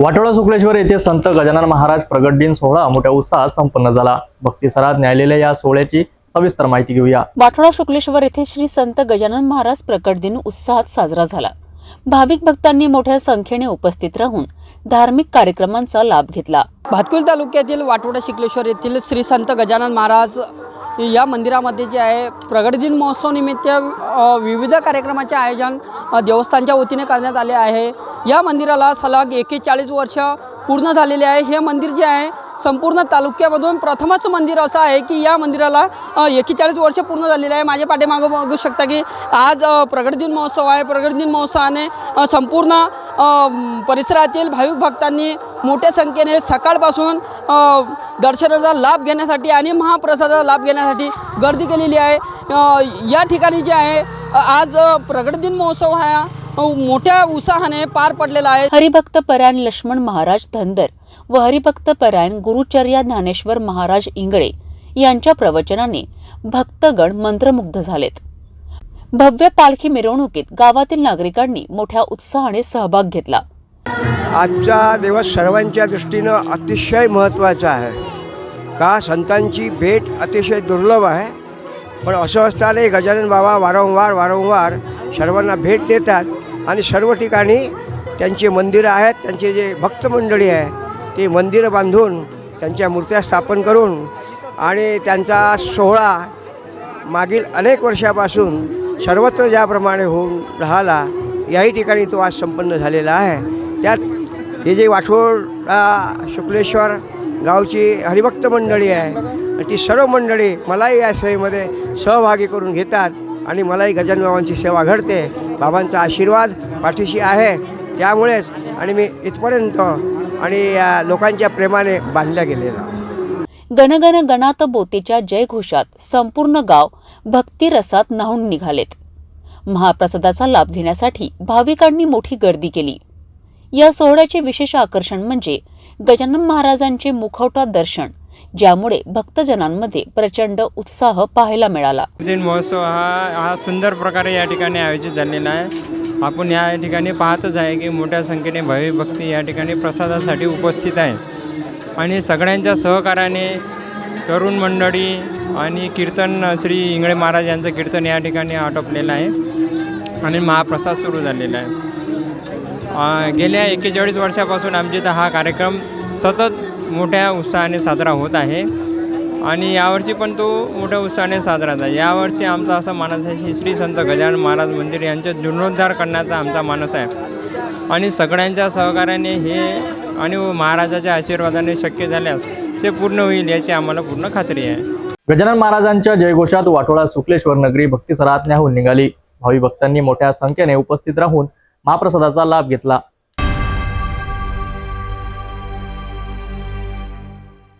वाटोळा शुक्लेश्वर येथे संत गजानन महाराज प्रगट दिन सोहळा मोठ्या उत्साहात संपन्न झाला. भक्तिसरात न्यायलेल्या या सोहळ्याची सविस्तर माहिती घेऊया. वाठोडा शुक्लेश्वर येथे श्री संत गजानन महाराज प्रकट दिन उत्साहात साजरा झाला. भाविक भक्तांनी मोठ्या संख्येने उपस्थित राहून धार्मिक कार्यक्रमांचा लाभ घेतला. भातकुल तालुक्यातील वाटोडा शिकलेश्वर येथील श्री संत गजानन महाराज या मंदिरामध्ये जे आहे प्रगट दिन विविध कार्यक्रमाचे आयोजन देवस्थानच्या वतीने करण्यात आले आहे. या मंदिराला सलग एकेचाळीस वर्ष पूर्ण झालेले आहे. हे मंदिर जे आहे संपूर्ण तालुक्यामधून प्रथमच मंदिर असं आहे की या मंदिराला एकेचाळीस वर्ष पूर्ण झालेलं आहे. माझ्या पाठीमागं बघू शकता की आज प्रगट दिन महोत्सव आहे. प्रगट दिन महोत्सवाने संपूर्ण परिसरातील भाविक भक्तांनी मोठ्या संख्येने सकाळपासून दर्शनाचा लाभ घेण्यासाठी आणि महाप्रसादाचा लाभ घेण्यासाठी गर्दी केलेली आहे. या ठिकाणी जे आहे आज प्रगट दिन महोत्सव हा मोठ्या उत्साहाने पार पडलेला आहे. हरिभक्त परायण लक्ष्मण महाराज धनगर व हरिभक्त परायण गुरुचर्या ज्ञानेश्वर महाराज इंगळे यांच्या प्रवचनाने भक्तगण मंत्रमुग्ध झालेत. भव्य पालखी मिरवणुकीत गावातील नागरिकांनी मोठ्या उत्साहाने सहभाग घेतला. आजचा दिवस सर्वांच्या दृष्टीनं अतिशय महत्त्वाचा आहे. का? संतांची भेट अतिशय दुर्लभ आहे. पण असं असताना गजानन बाबा वारंवार वारंवार सर्वांना भेट देतात. आणि सर्व ठिकाणी त्यांचे मंदिरं आहेत त्यांचे जे भक्तमंडळी आहे ते मंदिरं बांधून त्यांच्या मूर्त्या स्थापन करून आणि त्यांचा सोहळा मागील अनेक वर्षापासून सर्वत्र ज्याप्रमाणे होऊन राहिला याही ठिकाणी तो आज संपन्न झालेला आहे. त्यात हे जे वाठोडा शुक्लेश्वर गावची हरिभक्त मंडळी आहे ती सर्व मंडळी मलाही या सेवेमध्ये सहभागी करून घेतात आणि मलाही गजानबाबांची सेवा घडते. बाबांचा आशीर्वाद पाठीशी आहे. त्यामुळेच आणि मी इथपर्यंत आणि या लोकांच्या प्रेमाने बांधल्या गेलेला. गणगण गणात बोतीच्या जयघोषात संपूर्ण गाव भक्तिरसात न्हावून निघालेत. महाप्रसादाचा लाभ घेण्यासाठी भाविकांनी मोठी गर्दी केली. या सोहळ्याचे विशेष आकर्षण म्हणजे गजानन महाराजांचे मुखवटा दर्शन ज्यामुळे भक्तजनांमध्ये प्रचंड उत्साह पाहायला मिळाला. दिन महोत्सव हा हा सुंदर प्रकारे या ठिकाणी आयोजित झालेला आहे. आपण या ठिकाणी पाहतच आहे की मोठ्या संख्येने भावी भक्ती या ठिकाणी प्रसादासाठी उपस्थित आहे आणि सगळ्यांच्या सहकार्याने तरुण मंडळी आणि कीर्तन श्री इंगळे महाराज यांचं कीर्तन या ठिकाणी आटोपलेलं आहे आणि महाप्रसाद सुरू झालेला आहे. गेल्या एकेचाळीस वर्षापासून आमच्या इथं हा कार्यक्रम सतत मोठ्या उत्साहाने साजरा होत आहे. आणि यावर्षी पण तो मोठ्या उत्साहाने साजरा झाला. यावर्षी आमचा असा मानस आहे की श्री संत गजानन महाराज मंदिर यांचे जीर्णोद्धार करण्याचा आमचा मानस आहे. आणि सगळ्यांच्या सहकार्याने हे आणि महाराजाच्या आशीर्वादाने शक्य झाल्यास ते पूर्ण होईल याची आम्हाला पूर्ण खात्री आहे. गजानन महाराजांच्या जयघोषात वाटोळा शुक्लेश्वर नगरी भक्तिसरात न्याहून निघाली. भावी भक्तांनी मोठ्या संख्येने उपस्थित राहून महाप्रसादाचा लाभ घेतला.